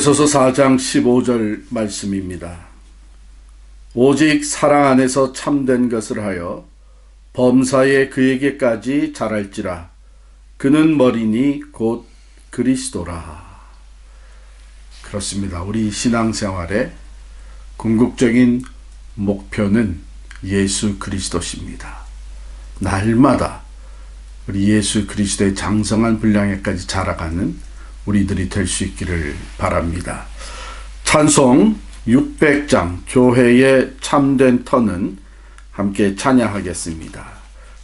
에베소서 4장 15절 말씀입니다. 오직 사랑 안에서 참된 것을 하여 범사에 그에게까지 자랄지라 그는 머리니 곧 그리스도라. 그렇습니다. 우리 신앙생활의 궁극적인 목표는 예수 그리스도십니다. 날마다 우리 예수 그리스도의 장성한 분량에까지 자라가는 우리들이 될 수 있기를 바랍니다. 찬송 600장 교회의 참된 터는 함께 찬양하겠습니다.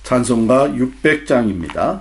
찬송가 600장입니다.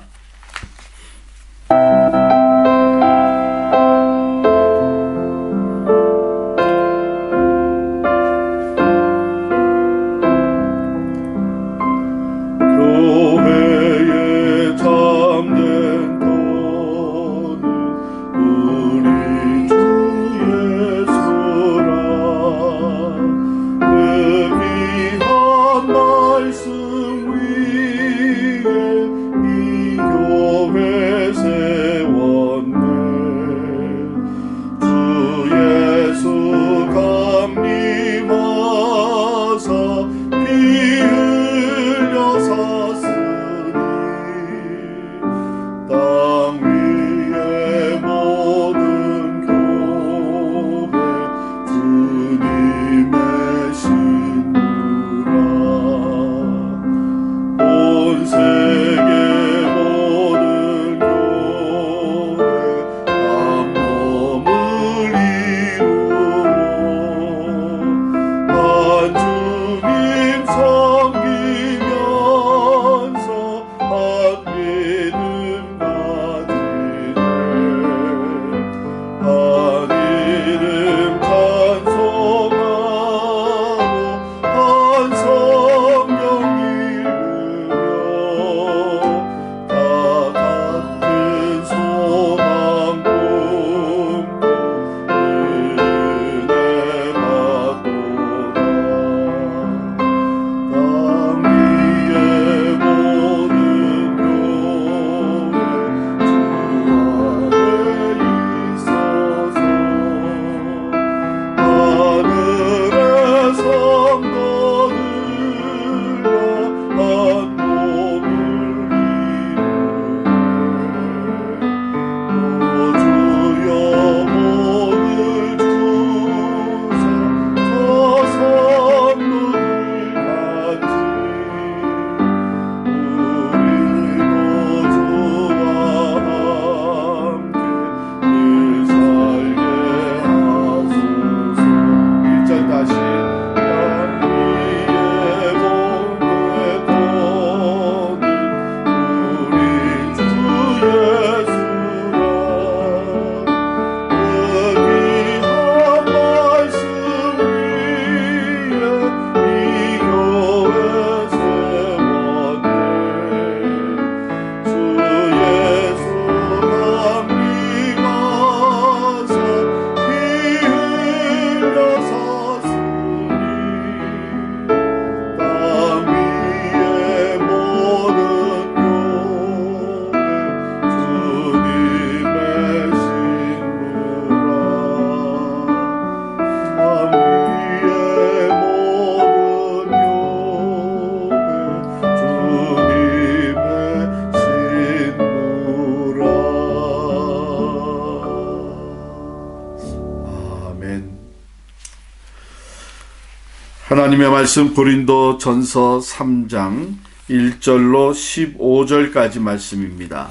하나님의 말씀 고린도 전서 3장 1절로 15절까지 말씀입니다.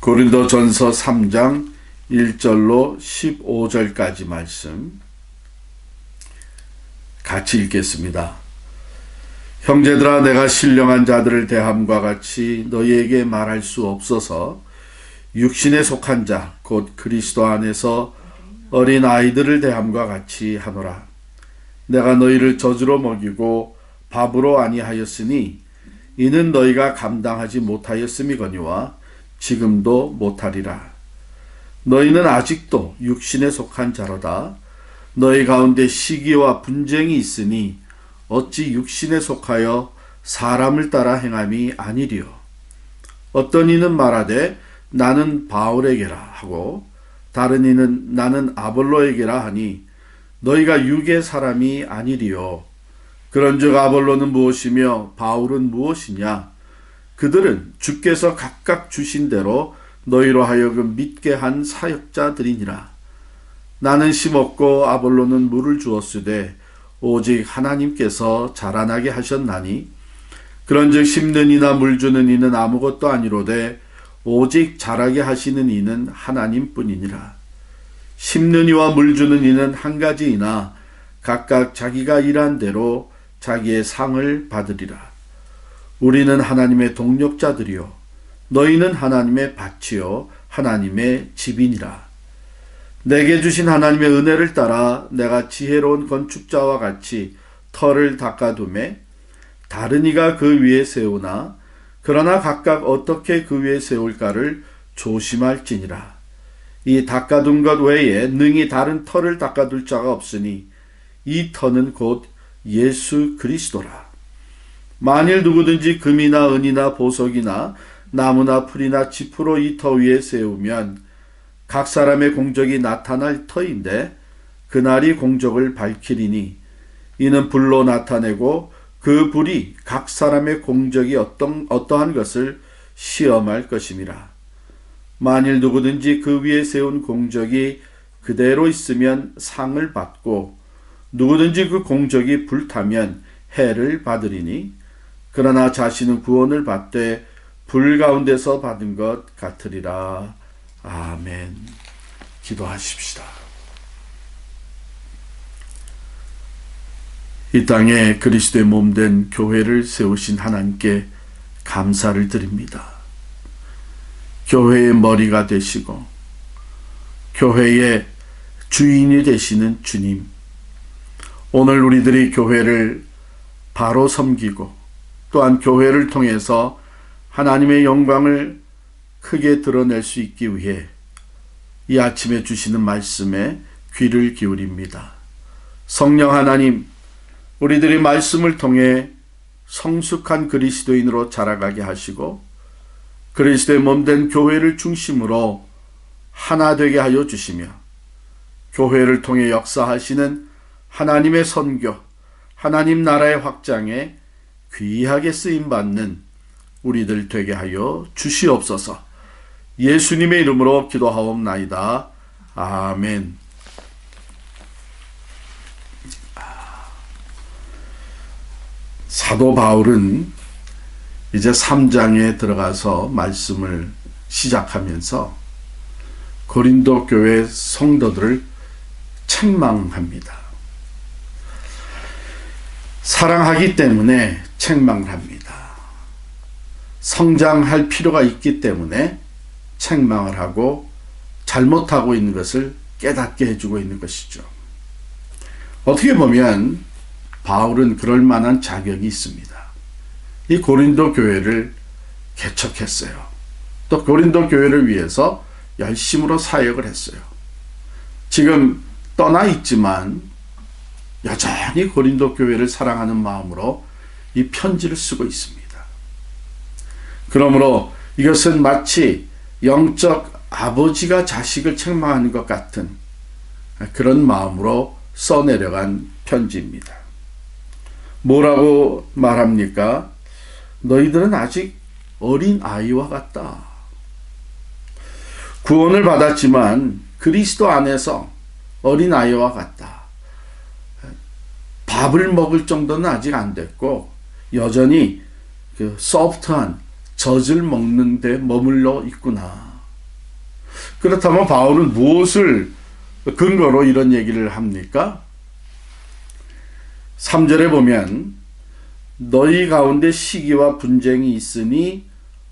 고린도 전서 3장 1절로 15절까지 말씀 같이 읽겠습니다. 형제들아 내가 신령한 자들을 대함과 같이 너희에게 말할 수 없어서 육신에 속한 자 곧 그리스도 안에서 어린 아이들을 대함과 같이 하노라. 내가 너희를 저주로 먹이고 밥으로 아니하였으니 이는 너희가 감당하지 못하였음이거니와 지금도 못하리라. 너희는 아직도 육신에 속한 자로다. 너희 가운데 시기와 분쟁이 있으니 어찌 육신에 속하여 사람을 따라 행함이 아니리요. 어떤 이는 말하되 나는 바울에게라 하고 다른 이는 나는 아볼로에게라 하니 너희가 육의 사람이 아니리요. 그런즉 아볼로는 무엇이며 바울은 무엇이냐? 그들은 주께서 각각 주신 대로 너희로 하여금 믿게 한 사역자들이니라. 나는 심었고 아볼로는 물을 주었으되 오직 하나님께서 자라나게 하셨나니 그런즉 심는 이나 물 주는 이는 아무것도 아니로되 오직 자라게 하시는 이는 하나님뿐이니라. 심는 이와 물 주는 이는 한 가지이나 각각 자기가 일한 대로 자기의 상을 받으리라. 우리는 하나님의 동력자들이요. 너희는 하나님의 밭이요. 하나님의 집이니라. 내게 주신 하나님의 은혜를 따라 내가 지혜로운 건축자와 같이 터를 닦아둠에 다른 이가 그 위에 세우나 그러나 각각 어떻게 그 위에 세울까를 조심할지니라. 이 닦아둔 것 외에 능히 다른 터를 닦아둘 자가 없으니 이 터는 곧 예수 그리스도라. 만일 누구든지 금이나 은이나 보석이나 나무나 풀이나 지푸로 이 터 위에 세우면 각 사람의 공적이 나타날 터인데 그날이 공적을 밝히리니 이는 불로 나타내고 그 불이 각 사람의 공적이 어떤 어떠한 것을 시험할 것임이라. 만일 누구든지 그 위에 세운 공적이 그대로 있으면 상을 받고 누구든지 그 공적이 불타면 해를 받으리니 그러나 자신은 구원을 받되 불 가운데서 받은 것 같으리라. 아멘. 기도하십시다. 이 땅에 그리스도의 몸 된 교회를 세우신 하나님께 감사를 드립니다. 교회의 머리가 되시고 교회의 주인이 되시는 주님. 오늘 우리들이 교회를 바로 섬기고 또한 교회를 통해서 하나님의 영광을 크게 드러낼 수 있기 위해 이 아침에 주시는 말씀에 귀를 기울입니다. 성령 하나님, 우리들이 말씀을 통해 성숙한 그리스도인으로 자라가게 하시고 그리스도의 몸된 교회를 중심으로 하나 되게 하여 주시며 교회를 통해 역사하시는 하나님의 선교, 하나님 나라의 확장에 귀하게 쓰임 받는 우리들 되게 하여 주시옵소서. 예수님의 이름으로 기도하옵나이다. 아멘. 사도 바울은 이제 3장에 들어가서 말씀을 시작하면서 고린도 교회 성도들을 책망합니다. 사랑하기 때문에 책망을 합니다. 성장할 필요가 있기 때문에 책망을 하고 잘못하고 있는 것을 깨닫게 해주고 있는 것이죠. 어떻게 보면 바울은 그럴 만한 자격이 있습니다. 이 고린도 교회를 개척했어요. 또 고린도 교회를 위해서 열심으로 사역을 했어요. 지금 떠나 있지만 여전히 고린도 교회를 사랑하는 마음으로 이 편지를 쓰고 있습니다. 그러므로 이것은 마치 영적 아버지가 자식을 책망하는 것 같은 그런 마음으로 써내려간 편지입니다. 뭐라고 말합니까? 너희들은 아직 어린 아이와 같다. 구원을 받았지만 그리스도 안에서 어린 아이와 같다. 밥을 먹을 정도는 아직 안 됐고 여전히 그 소프트한 젖을 먹는데 머물러 있구나. 그렇다면 바울은 무엇을 근거로 이런 얘기를 합니까? 3절에 보면 너희 가운데 시기와 분쟁이 있으니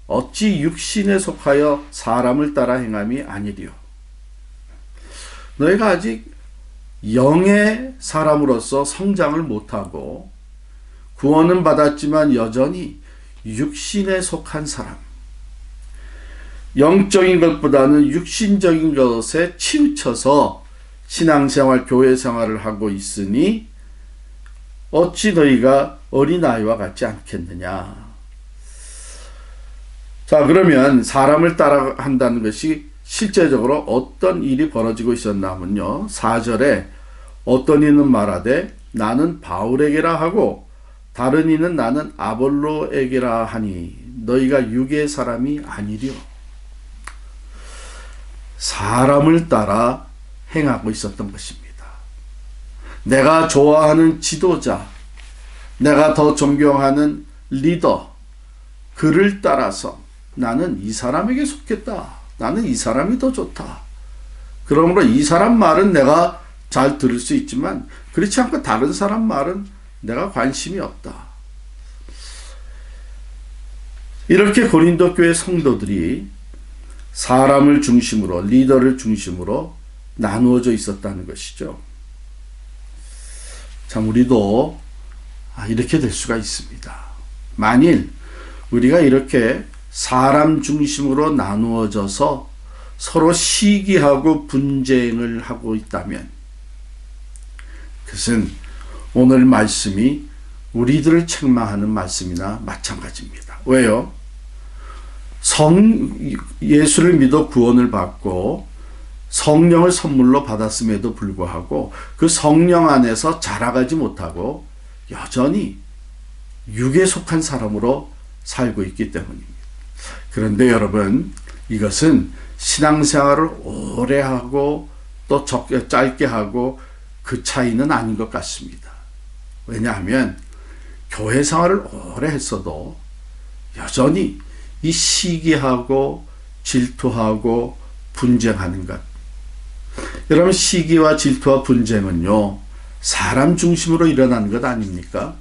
어찌 육신에 속하여 사람을 따라 행함이 아니리요. 너희가 아직 영의 사람으로서 성장을 못하고 구원은 받았지만 여전히 육신에 속한 사람. 영적인 것보다는 육신적인 것에 치우쳐서 신앙생활, 교회생활을 하고 있으니 어찌 너희가 어린아이와 같지 않겠느냐. 자, 그러면 사람을 따라 한다는 것이 실제적으로 어떤 일이 벌어지고 있었냐면요. 4절에 어떤 이는 말하되 나는 바울에게라 하고 다른 이는 나는 아볼로에게라 하니 너희가 육의 사람이 아니려. 사람을 따라 행하고 있었던 것입니다. 내가 좋아하는 지도자, 내가 더 존경하는 리더, 그를 따라서 나는 이 사람에게 속했다. 나는 이 사람이 더 좋다. 그러므로 이 사람 말은 내가 잘 들을 수 있지만 그렇지 않고 다른 사람 말은 내가 관심이 없다. 이렇게 고린도 교회 성도들이 사람을 중심으로 리더를 중심으로 나누어져 있었다는 것이죠. 참 우리도 아, 이렇게 될 수가 있습니다. 만일 우리가 이렇게 사람 중심으로 나누어져서 서로 시기하고 분쟁을 하고 있다면 그것은 오늘 말씀이 우리들을 책망하는 말씀이나 마찬가지입니다. 왜요? 성 예수를 믿어 구원을 받고 성령을 선물로 받았음에도 불구하고 그 성령 안에서 자라가지 못하고 여전히 육에 속한 사람으로 살고 있기 때문입니다. 그런데 여러분, 이것은 신앙생활을 오래 하고 또 적게 짧게 하고 그 차이는 아닌 것 같습니다. 왜냐하면 교회 생활을 오래 했어도 여전히 이 시기하고 질투하고 분쟁하는 것. 여러분 시기와 질투와 분쟁은요 사람 중심으로 일어나는 것 아닙니까?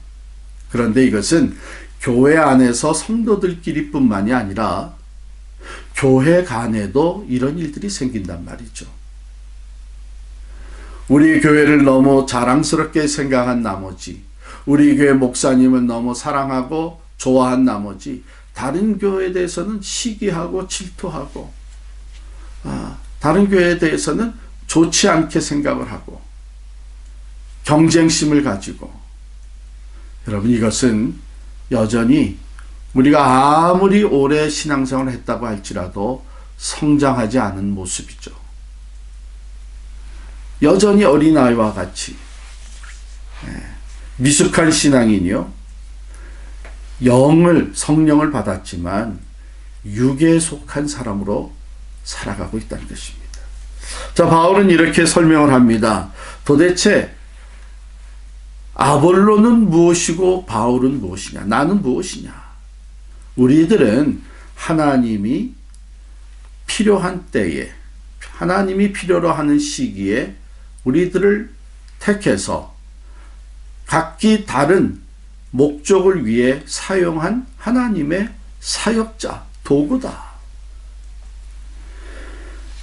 그런데 이것은 교회 안에서 성도들끼리뿐만이 아니라 교회 간에도 이런 일들이 생긴단 말이죠. 우리 교회를 너무 자랑스럽게 생각한 나머지, 우리 교회 목사님은 너무 사랑하고 좋아한 나머지, 다른 교회에 대해서는 시기하고 질투하고, 아, 다른 교회에 대해서는 좋지 않게 생각을 하고, 경쟁심을 가지고, 여러분 이것은 여전히 우리가 아무리 오래 신앙생활을 했다고 할지라도 성장하지 않은 모습이죠. 여전히 어린아이와 같이 예, 미숙한 신앙인이요. 영을 성령을 받았지만 육에 속한 사람으로 살아가고 있다는 것입니다. 자, 바울은 이렇게 설명을 합니다. 도대체 아볼로는 무엇이고 바울은 무엇이냐? 나는 무엇이냐? 우리들은 하나님이 필요한 때에 하나님이 필요로 하는 시기에 우리들을 택해서 각기 다른 목적을 위해 사용한 하나님의 사역자, 도구다.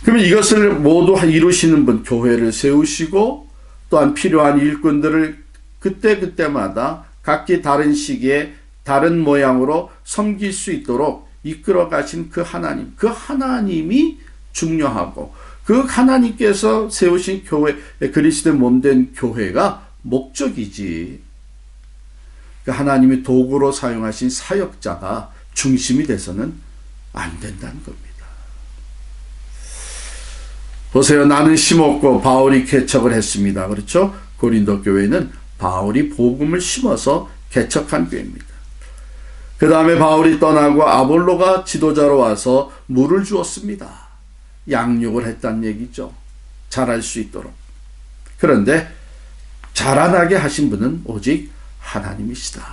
그러면 이것을 모두 이루시는 분, 교회를 세우시고 또한 필요한 일꾼들을 그때그때마다 각기 다른 시기에 다른 모양으로 섬길 수 있도록 이끌어 가신 그 하나님, 그 하나님이 중요하고 그 하나님께서 세우신 교회, 그리스도의 몸된 교회가 목적이지. 그 하나님이 도구로 사용하신 사역자가 중심이 돼서는 안 된다는 겁니다. 보세요. 나는 심었고 바울이 개척을 했습니다. 그렇죠? 고린도 교회는 바울이 복음을 심어서 개척한 교회입니다. 그 다음에 바울이 떠나고 아볼로가 지도자로 와서 물을 주었습니다. 양육을 했단 얘기죠. 잘할 수 있도록. 그런데 자라나게 하신 분은 오직 하나님이시다.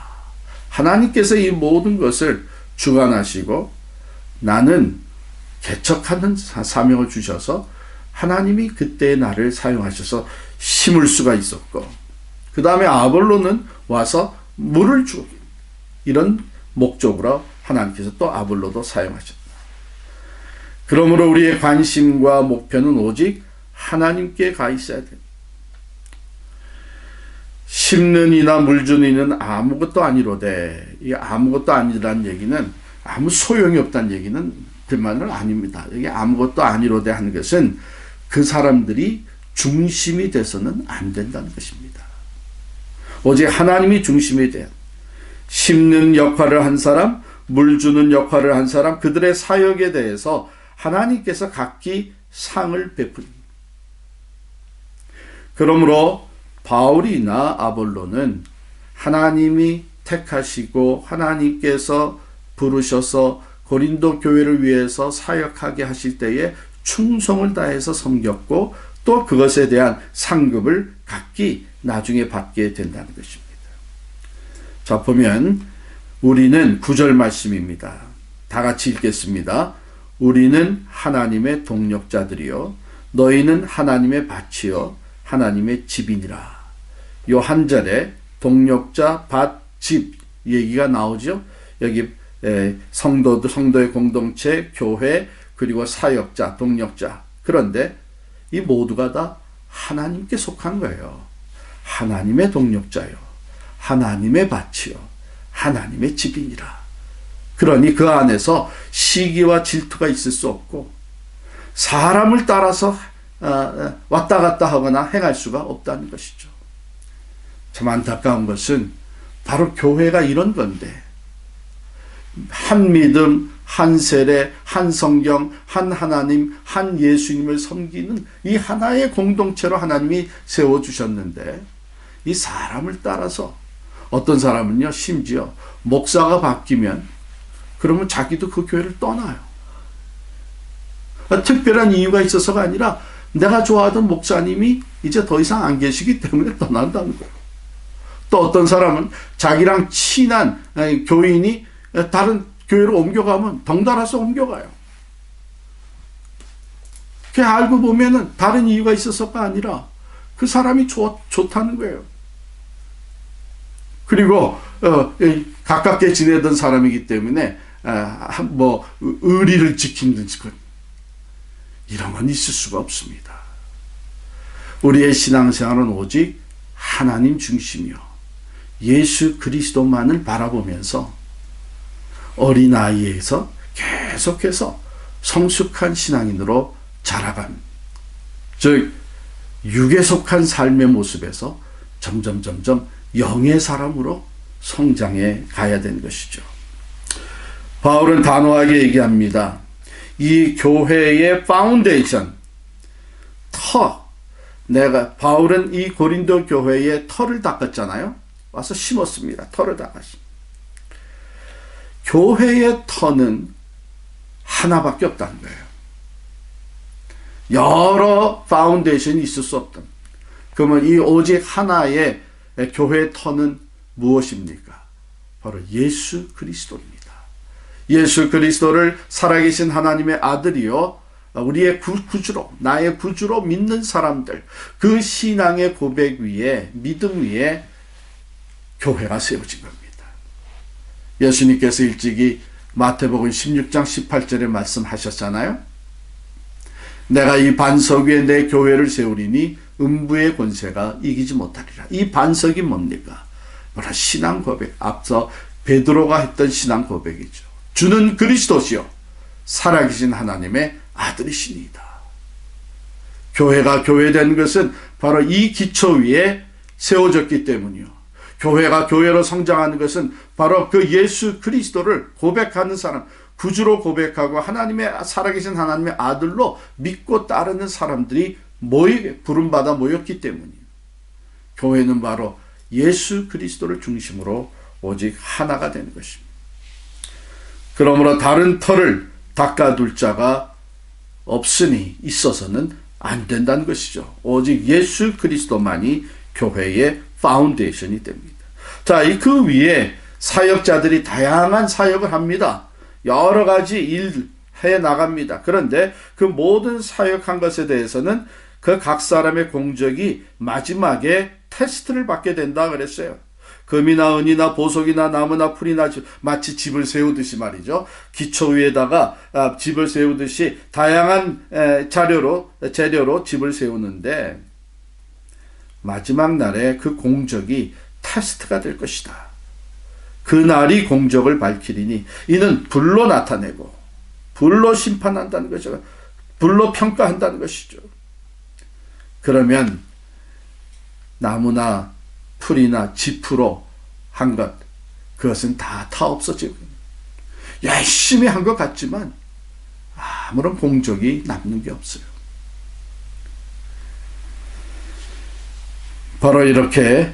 하나님께서 이 모든 것을 주관하시고 나는 개척하는 사명을 주셔서 하나님이 그때 나를 사용하셔서 심을 수가 있었고 그 다음에 아볼로는 와서 물을 주기 이런 목적으로 하나님께서 또 아볼로도 사용하셨다. 그러므로 우리의 관심과 목표는 오직 하나님께 가 있어야 돼. 심는 이나 물 주는 이는 아무것도 아니로되 이 아무것도 아니라는 얘기는 아무 소용이 없다는 얘기는 그 말은 아닙니다. 여기 아무것도 아니로되 하는 것은 그 사람들이 중심이 돼서는 안 된다는 것입니다. 오직 하나님이 중심이 돼요. 심는 역할을 한 사람, 물 주는 역할을 한 사람, 그들의 사역에 대해서 하나님께서 각기 상을 베푼. 그러므로 바울이나 아볼로는 하나님이 택하시고 하나님께서 부르셔서 고린도 교회를 위해서 사역하게 하실 때에 충성을 다해서 섬겼고 또 그것에 대한 상급을 각기 나중에 받게 된다는 것입니다. 자, 보면 우리는 구절 말씀입니다. 다 같이 읽겠습니다. 우리는 하나님의 동력자들이요. 너희는 하나님의 밭이요. 하나님의 집이니라. 요 한 절에 동력자, 밭, 집 얘기가 나오죠. 여기 성도, 성도의 공동체, 교회, 그리고 사역자, 동력자. 그런데 이 모두가 다 하나님께 속한 거예요. 하나님의 동력자요. 하나님의 밭이요. 하나님의 집이니라. 그러니 그 안에서 시기와 질투가 있을 수 없고 사람을 따라서 어, 왔다 갔다 하거나 행할 수가 없다는 것이죠. 참 안타까운 것은 바로 교회가 이런 건데 한 믿음, 한 세례, 한 성경, 한 하나님, 한 예수님을 섬기는 이 하나의 공동체로 하나님이 세워주셨는데 이 사람을 따라서 어떤 사람은요, 심지어 목사가 바뀌면 그러면 자기도 그 교회를 떠나요. 특별한 이유가 있어서가 아니라 내가 좋아하던 목사님이 이제 더 이상 안 계시기 때문에 떠난다는 거예요. 또 어떤 사람은 자기랑 친한 교인이 다른 교회로 옮겨가면 덩달아서 옮겨가요. 그 알고 보면은 다른 이유가 있어서가 아니라 그 사람이 좋, 좋다는 거예요. 그리고 어, 가깝게 지내던 사람이기 때문에 아, 뭐 의리를 것 이런 건 있을 수가 없습니다. 우리의 신앙생활은 오직 하나님 중심이요 예수 그리스도만을 바라보면서 어린아이에서 계속해서 성숙한 신앙인으로 자라간 즉 육에 속한 삶의 모습에서 점점 점점 영의 사람으로 성장해 가야 되는 것이죠. 바울은 단호하게 얘기합니다. 이 교회의 파운데이션, 터. 내가, 바울은 이 고린도 교회의 터를 닦았잖아요. 와서 심었습니다. 터를 닦았습니다. 교회의 터는 하나밖에 없다는 거예요. 여러 파운데이션이 있을 수 없다. 그러면 이 오직 하나의 교회의 터는 무엇입니까? 바로 예수 그리스도입니다. 예수 그리스도를 살아계신 하나님의 아들이요. 우리의 구주로, 나의 구주로 믿는 사람들, 그 신앙의 고백 위에, 믿음 위에 교회가 세워진 겁니다. 예수님께서 일찍이 마태복음 16장 18절에 말씀하셨잖아요. 내가 이 반석 위에 내 교회를 세우리니 음부의 권세가 이기지 못하리라. 이 반석이 뭡니까? 뭐라 신앙 고백. 앞서 베드로가 했던 신앙 고백이죠. 주는 그리스도시요 살아계신 하나님의 아들이시니다. 교회가 교회된 것은 바로 이 기초 위에 세워졌기 때문이요. 교회가 교회로 성장하는 것은 바로 그 예수 그리스도를 고백하는 사람, 구주로 고백하고 하나님의 살아계신 하나님의 아들로 믿고 따르는 사람들이 모이 부름받아 모였기 때문이에요. 교회는 바로 예수 그리스도를 중심으로 오직 하나가 되는 것입니다. 그러므로 다른 털을 닦아둘 자가 없으니 있어서는 안 된다는 것이죠. 오직 예수 그리스도만이 교회의 파운데이션이 됩니다. 자, 그 위에 사역자들이 다양한 사역을 합니다. 여러 가지 일 해 나갑니다. 그런데 그 모든 사역한 것에 대해서는 그 각 사람의 공적이 마지막에 테스트를 받게 된다 그랬어요. 금이나 은이나 보석이나 나무나 풀이나 마치 집을 세우듯이 말이죠. 기초 위에다가 아, 집을 세우듯이 다양한 자료로 재료로 집을 세우는데 마지막 날에 그 공적이 테스트가 될 것이다. 그 날이 공적을 밝히리니 이는 불로 나타내고 불로 심판한다는 것이죠. 불로 평가한다는 것이죠. 그러면 나무나 풀이나 지프로 한 것, 그것은 다타 없어지고. 열심히 한 것 같지만 아무런 공적이 남는 게 없어요. 바로 이렇게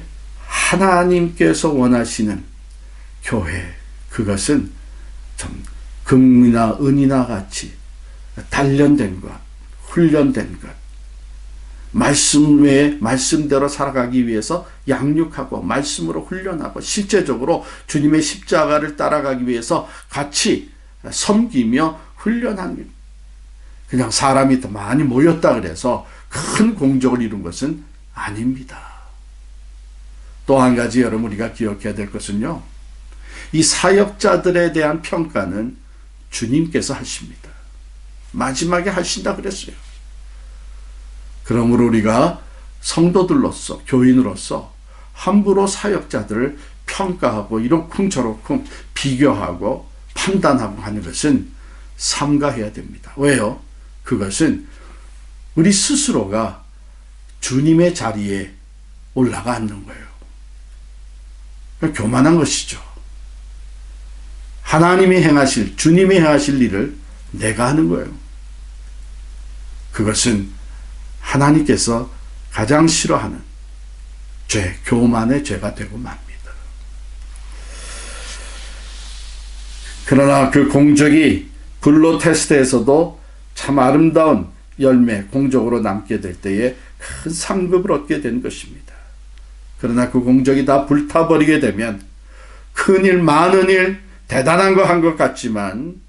하나님께서 원하시는 교회, 그것은 좀 금이나 은이나 같이 단련된 것, 훈련된 것, 말씀 외에 말씀대로 살아가기 위해서 양육하고 말씀으로 훈련하고 실제적으로 주님의 십자가를 따라가기 위해서 같이 섬기며 훈련하는 그냥 사람이 더 많이 모였다 그래서 큰 공적을 이룬 것은 아닙니다. 또 한 가지 여러분 우리가 기억해야 될 것은요. 이 사역자들에 대한 평가는 주님께서 하십니다. 마지막에 하신다 그랬어요. 그러므로 우리가 성도들로서 교인으로서 함부로 사역자들을 평가하고 이렇쿵 저렇쿵 비교하고 판단하고 하는 것은 삼가해야 됩니다. 왜요? 그것은 우리 스스로가 주님의 자리에 올라가 앉는 거예요. 교만한 것이죠. 하나님이 행하실, 주님이 행하실 일을 내가 하는 거예요. 그것은 하나님께서 가장 싫어하는 죄, 교만의 죄가 되고 맙니다. 그러나 그 공적이 불로 테스트에서도 참 아름다운 열매, 공적으로 남게 될 때에 큰 상급을 얻게 된 것입니다. 그러나 그 공적이 다 불타버리게 되면 큰 일, 많은 일, 대단한 거 한 것 같지만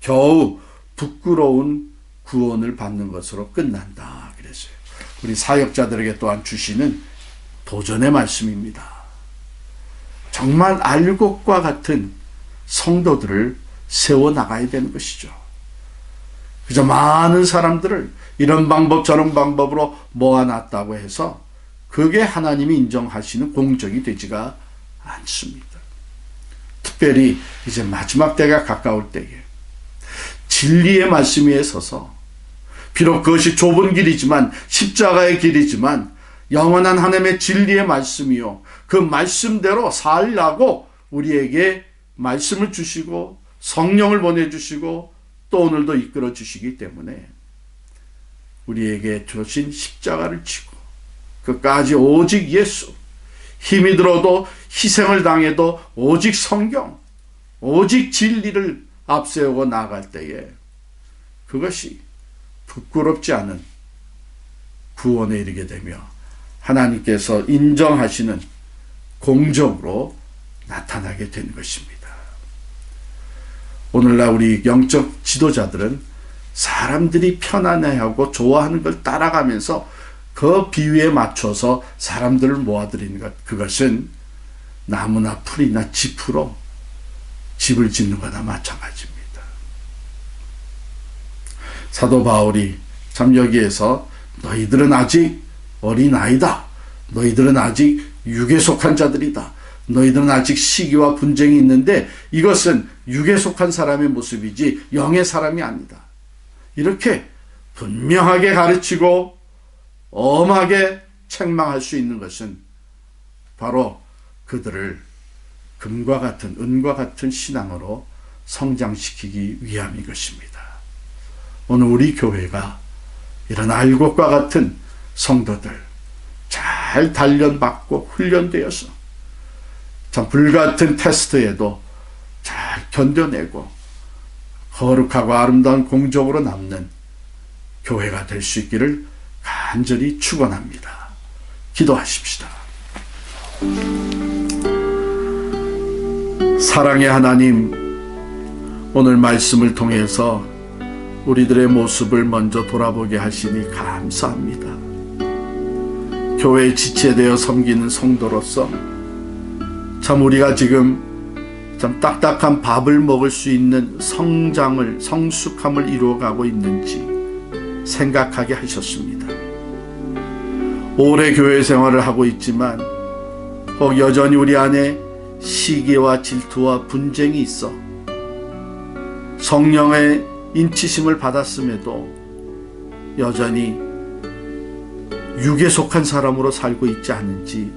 겨우 부끄러운 구원을 받는 것으로 끝난다. 그랬어요. 우리 사역자들에게 또한 주시는 도전의 말씀입니다. 정말 알곡과 같은 성도들을 세워 나가야 되는 것이죠. 그저 많은 사람들을 이런 방법 저런 방법으로 모아놨다고 해서 그게 하나님이 인정하시는 공적이 되지가 않습니다. 특별히 이제 마지막 때가 가까울 때에 진리의 말씀 위에 서서 비록 그것이 좁은 길이지만 십자가의 길이지만 영원한 하나님의 진리의 말씀이요 그 말씀대로 살라고 우리에게 말씀을 주시고 성령을 보내주시고 또 오늘도 이끌어 주시기 때문에 우리에게 주신 십자가를 치고 끝까지 오직 예수 힘이 들어도 희생을 당해도 오직 성경 오직 진리를 앞세우고 나아갈 때에 그것이 부끄럽지 않은 구원에 이르게 되며 하나님께서 인정하시는 공적으로 나타나게 된 것입니다. 오늘날 우리 영적 지도자들은 사람들이 편안해하고 좋아하는 걸 따라가면서 그 비위에 맞춰서 사람들을 모아들이는 것, 그것은 나무나 풀이나 짚으로 집을 짓는 거나 마찬가지입니다. 사도 바울이 참 여기에서 너희들은 아직 어린아이다. 너희들은 아직 육에 속한 자들이다. 너희들은 아직 시기와 분쟁이 있는데 이것은 육에 속한 사람의 모습이지 영의 사람이 아니다. 이렇게 분명하게 가르치고 엄하게 책망할 수 있는 것은 바로 그들을 금과 같은 은과 같은 신앙으로 성장시키기 위함인 것입니다. 오늘 우리 교회가 이런 알곡과 같은 성도들 잘 단련받고 훈련되어서 참 불같은 테스트에도 잘 견뎌내고 거룩하고 아름다운 공적으로 남는 교회가 될 수 있기를 간절히 축원합니다. 기도하십시다. 사랑의 하나님, 오늘 말씀을 통해서 우리들의 모습을 먼저 돌아보게 하시니 감사합니다. 교회에 지체되어 섬기는 성도로서 참 우리가 지금 참 딱딱한 밥을 먹을 수 있는 성장을 성숙함을 이루어가고 있는지 생각하게 하셨습니다. 오래 교회 생활을 하고 있지만 혹 여전히 우리 안에 시기와 질투와 분쟁이 있어 성령의 인치심을 받았음에도 여전히 육에 속한 사람으로 살고 있지 않은지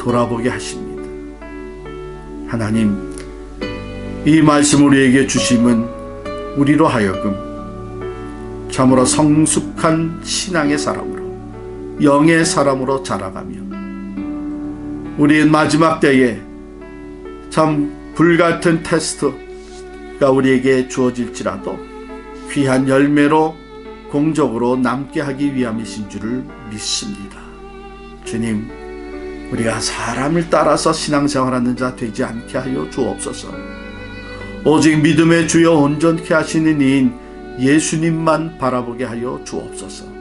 돌아보게 하십니다. 하나님, 이 말씀 우리에게 주심은 우리로 하여금 참으로 성숙한 신앙의 사람으로 영의 사람으로 자라가며 우리의 마지막 때에 참 불같은 테스트가 우리에게 주어질지라도 귀한 열매로 공적으로 남게 하기 위함이신 줄을 믿습니다. 주님, 우리가 사람을 따라서 신앙생활하는 자 되지 않게 하여 주옵소서. 오직 믿음의 주여 온전케 하시는 이인 예수님만 바라보게 하여 주옵소서.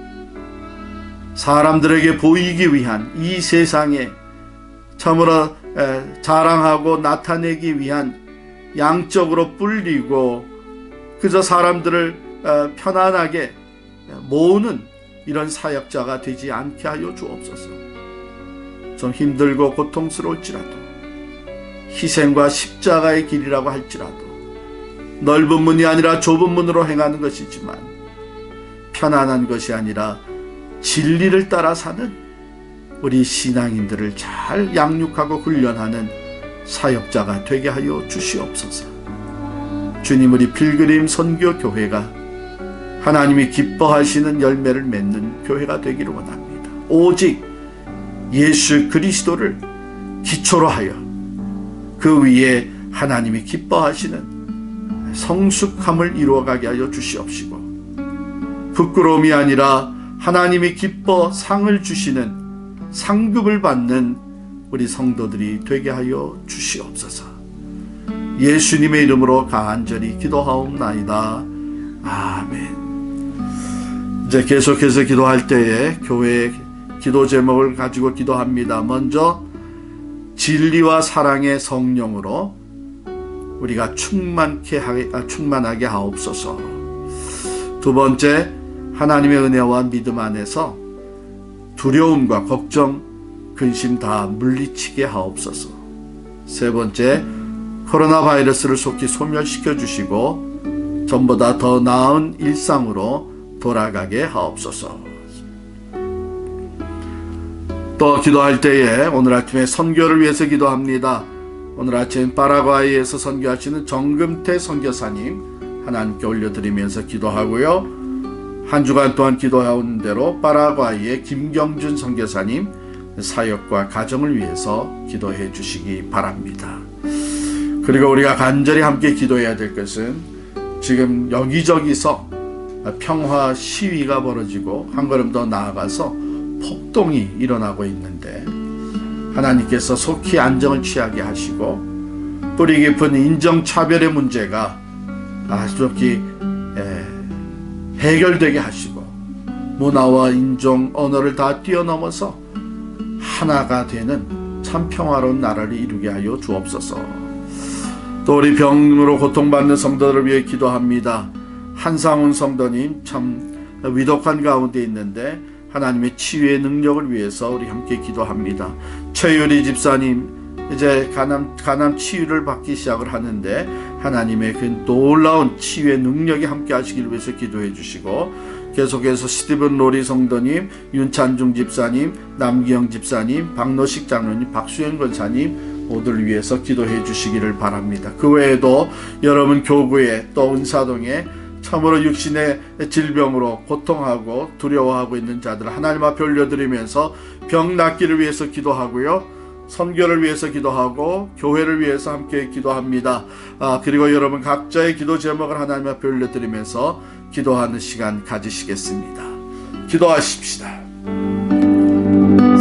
사람들에게 보이기 위한 이 세상에 참으로 에, 자랑하고 나타내기 위한 양적으로 뿔리고 그저 사람들을 어, 편안하게 모으는 이런 사역자가 되지 않게 하여 주옵소서. 좀 힘들고 고통스러울지라도 희생과 십자가의 길이라고 할지라도 넓은 문이 아니라 좁은 문으로 행하는 것이지만 편안한 것이 아니라 진리를 따라 사는 우리 신앙인들을 잘 양육하고 훈련하는 사역자가 되게 하여 주시옵소서. 주님 우리 필그림 선교 교회가 하나님이 기뻐하시는 열매를 맺는 교회가 되기를 원합니다. 오직 예수 그리스도를 기초로 하여 그 위에 하나님이 기뻐하시는 성숙함을 이루어가게 하여 주시옵시고 부끄러움이 아니라 하나님이 기뻐 상을 주시는 상급을 받는 우리 성도들이 되게 하여 주시옵소서. 예수님의 이름으로 간절히 기도하옵나이다. 아멘. 이제 계속해서 기도할 때에 교회의 기도 제목을 가지고 기도합니다. 먼저 진리와 사랑의 성령으로 우리가 충만케 하게, 아, 충만하게 하옵소서. 두 번째 하나님의 은혜와 믿음 안에서 두려움과 걱정, 근심 다 물리치게 하옵소서. 세 번째 코로나 바이러스를 속히 소멸시켜 주시고 전보다 더 나은 일상으로 돌아가게 하옵소서. 또 기도할 때에 오늘 아침에 선교를 위해서 기도합니다. 오늘 아침 파라과이에서 선교하시는 정금태 선교사님 하나님께 올려드리면서 기도하고요. 한 주간 동안 기도해온 대로 파라과이의 김경준 선교사님 사역과 가정을 위해서 기도해 주시기 바랍니다. 그리고 우리가 간절히 함께 기도해야 될 것은 지금 여기저기서 평화 시위가 벌어지고 한 걸음 더 나아가서 폭동이 일어나고 있는데 하나님께서 속히 안정을 취하게 하시고 뿌리 깊은 인정 차별의 문제가 아속히 해결되게 하시고 문화와 인종 언어를 다 뛰어넘어서 하나가 되는 참 평화로운 나라를 이루게 하여 주옵소서. 또 우리 병으로 고통받는 성도들을 위해 기도합니다. 한상훈 성도님 참 위독한 가운데 있는데 하나님의 치유의 능력을 위해서 우리 함께 기도합니다. 최유리 집사님 이제 간암 간암 치유를 받기 시작을 하는데 하나님의 그 놀라운 치유의 능력이 함께 하시길 위해서 기도해 주시고 계속해서 스티븐 로리 성도님, 윤찬중 집사님, 남기영 집사님, 박노식 장로님, 박수현 권사님 모두를 위해서 기도해 주시기를 바랍니다. 그 외에도 여러분 교구에 또 은사동에 참으로 육신의 질병으로 고통하고 두려워하고 있는 자들 하나님 앞에 올려드리면서 병 낫기를 위해서 기도하고요. 선교를 위해서 기도하고 교회를 위해서 함께 기도합니다. 아, 그리고 여러분 각자의 기도 제목을 하나님 앞에 올려드리면서 기도하는 시간 가지시겠습니다. 기도하십시다.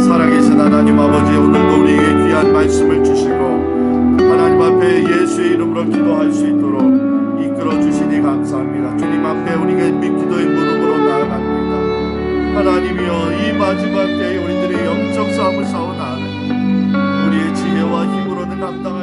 살아계신 하나님 아버지 오늘도 우리에게 귀한 말씀을 주시고 하나님 앞에 예수의 이름으로 기도할 수 있도록 이끌어 주시니 감사합니다. 주님 앞에 우리가 믿기도의 무릎으로 나아갑니다. 하나님이여 이 마지막 때에 우리들의 영적 싸움을 싸워 나 가는